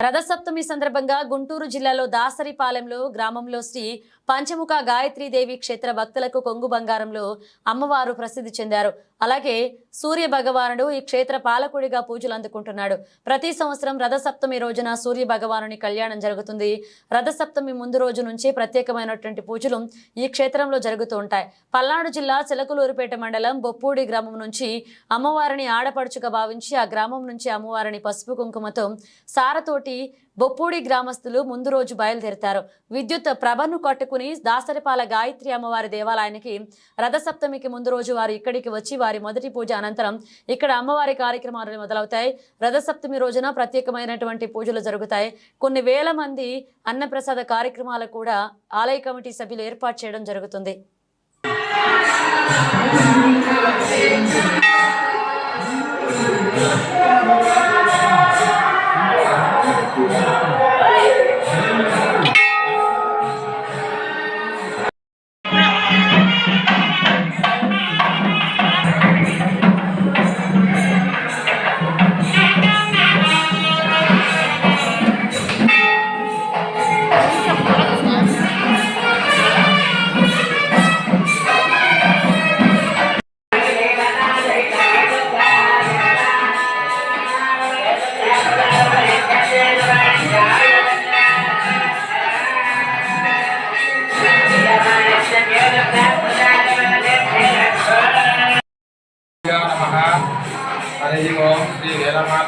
రథసప్తమి సందర్భంగా గుంటూరు జిల్లాలో దాసరిపాలెంలో గ్రామంలో శ్రీ పంచముఖ గాయత్రీదేవి క్షేత్ర భక్తులకు కొంగు బంగారంలో అమ్మవారు ప్రసిద్ధి చెందారు. అలాగే సూర్య భగవానుడు ఈ క్షేత్ర పాలకుడిగా పూజలు అందుకుంటున్నాడు. ప్రతి సంవత్సరం రథసప్తమి రోజున సూర్య భగవానుని కళ్యాణం జరుగుతుంది. రథసప్తమి ముందు రోజు నుంచి ప్రత్యేకమైనటువంటి పూజలు ఈ క్షేత్రంలో జరుగుతూ ఉంటాయి. పల్నాడు జిల్లా చిలకలూరుపేట మండలం బొప్పూడి గ్రామం నుంచి అమ్మవారిని ఆడపడుచుగా భావించి ఆ గ్రామం నుంచి అమ్మవారిని పసుపు కుంకుమతో సారతోటి బొప్పూడి గ్రామస్తులు ముందు రోజు బయలుదేరుతారు. విద్యుత్ ప్రభను కట్టుకుని దాసరిపాల గాయత్రి అమ్మవారి దేవాలయానికి రథసప్తమికి ముందు రోజు వారు ఇక్కడికి వచ్చి వారి మొదటి పూజ అనంతరం ఇక్కడ అమ్మవారి కార్యక్రమాలు మొదలవుతాయి. రథసప్తమి రోజున ప్రత్యేకమైనటువంటి పూజలు జరుగుతాయి. కొన్ని వేల మంది అన్నప్రసాద కార్యక్రమాలు కూడా ఆలయ కమిటీ సభ్యులు ఏర్పాటు చేయడం జరుగుతుంది.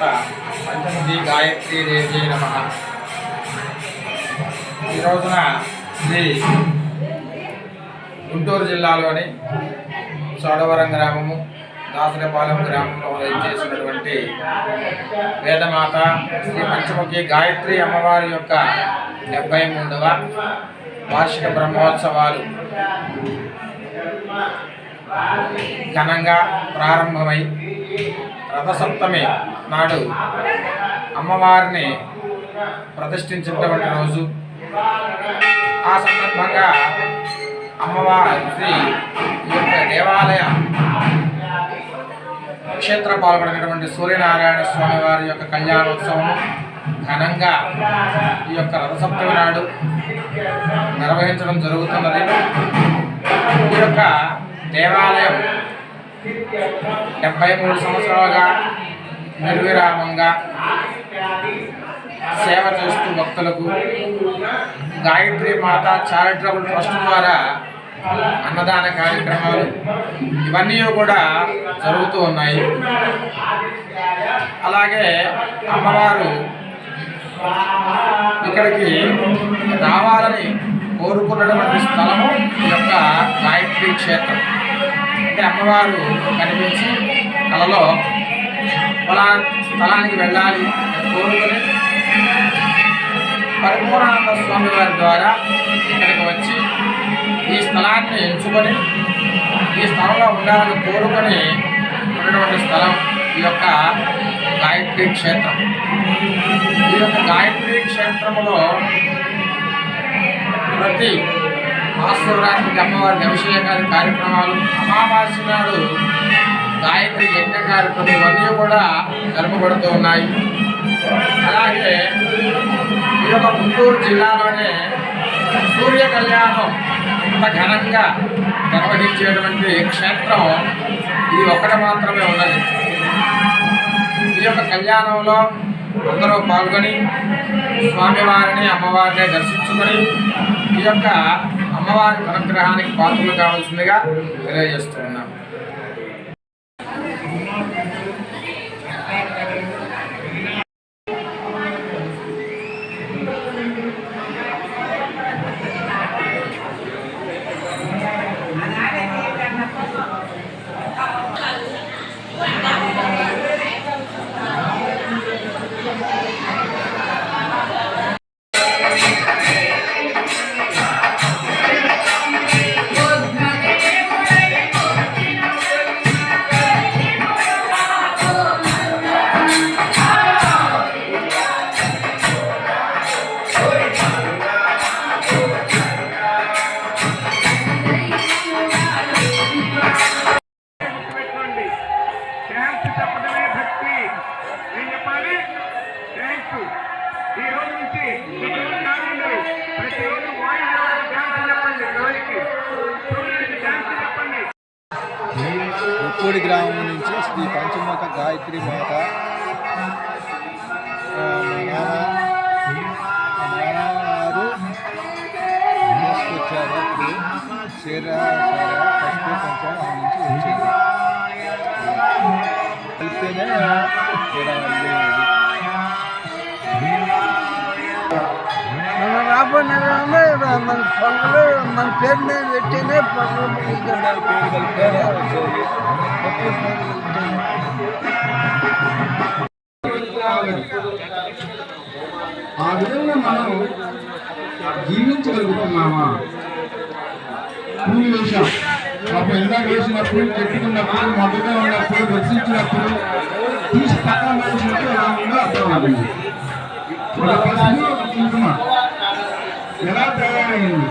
తర్వాత పంచముఖి గాయత్రి దేవి నమ. ఈ రోజున శ్రీ గుంటూరు జిల్లాలోని చోడవరం గ్రామము దాసరపాలెం గ్రామంలో చేసినటువంటి వేదమాత శ్రీ పంచముఖి గాయత్రి అమ్మవారి యొక్క డెబ్బై మూడవ వార్షిక బ్రహ్మోత్సవాలు ఘనంగా ప్రారంభమై రథసప్తమి నాడు అమ్మవారిని ప్రతిష్ఠించినటువంటి రోజు. ఆ సందర్భంగా అమ్మవారి శ్రీ ఈ యొక్క దేవాలయ క్షేత్ర పాల్గొనేటువంటి సూర్యనారాయణ స్వామి వారి యొక్క కళ్యాణోత్సవం ఘనంగా ఈ యొక్క రథసప్తమి నాడు నిర్వహించడం జరుగుతున్నది. ఈ యొక్క దేవాలయం డెబ్బై మూడు సంవత్సరాలుగా నిర్విరామంగా సేవ చేస్తూ భక్తులకు గాయత్రి మాత చారిటబుల్ ట్రస్ట్ ద్వారా అన్నదాన కార్యక్రమాలు ఇవన్నీ కూడా జరుగుతూ ఉన్నాయి. అలాగే అమ్మవారు ఇక్కడికి రావాలని కోరుకున్నటువంటి స్థలము ఈ యొక్క గాయత్రి క్షేత్రం. అంటే అమ్మవారు కనిపించి కలలో పొలా స్థలానికి వెళ్ళాలి కోరుకుని పరిపూర్ణానంద స్వామి వారి ద్వారా ఇక్కడికి వచ్చి ఈ స్థలాన్ని ఎంచుకొని ఈ స్థలంలో ఉండాలని కోరుకొని ఉన్నటువంటి స్థలం ఈ యొక్క గాయత్రి క్షేత్రం. ఈ యొక్క గాయత్రి క్షేత్రంలో ప్రతి మహాశివరాత్రికి అమ్మవారికి అభిషేకాది కార్యక్రమాలు అమావాస్య నాడు గాయత్రి యజ్ఞ కార్యక్రమం ఇవన్నీ కూడా జరపబడుతూ ఉన్నాయి. అలాగే ఈ యొక్క గుంటూరు జిల్లాలోనే సూర్య కళ్యాణం ఇంత ఘనంగా నిర్వహించేటువంటి క్షేత్రం ఇది ఒక్కటి మాత్రమే ఉన్నది. ఈ యొక్క కళ్యాణంలో అందరూ పాల్గొని స్వామివారిని అమ్మవారిని దర్శించుకొని ఈ యొక్క అమ్మవారి అనుగ్రహానికి పాత్రలు కావాల్సిందిగా తెలియజేస్తున్నాం. ఏం నుంచి గ్రామం నుంచి శ్రీ పంచమాత గాయత్రి మాత నాన్నగారు తీసుకొచ్చారు అప్పుడు కొంచెం వచ్చింది రాబోయే నెలలో మన పొంగలు మన పేరు మీద పెట్టినే పొంగలు అందరి పేరు కలిపితేనే వచ్చేది ఒకే పేరు పెట్టినే. ఆ విధంగా మనం జీవించగలుగుతున్నామా పూలు వేశాం పాపం ఇందాక వేసినప్పుడు చెట్టుకున్నప్పుడు మొదలుగా ఉన్నప్పుడు రచించినప్పుడు తీసి పక్కన వేసినప్పుడు ఎలా ఉందో అర్థమవుతుంది ఒక పసుపు కుంకుమ. ఎలా తయారైంది?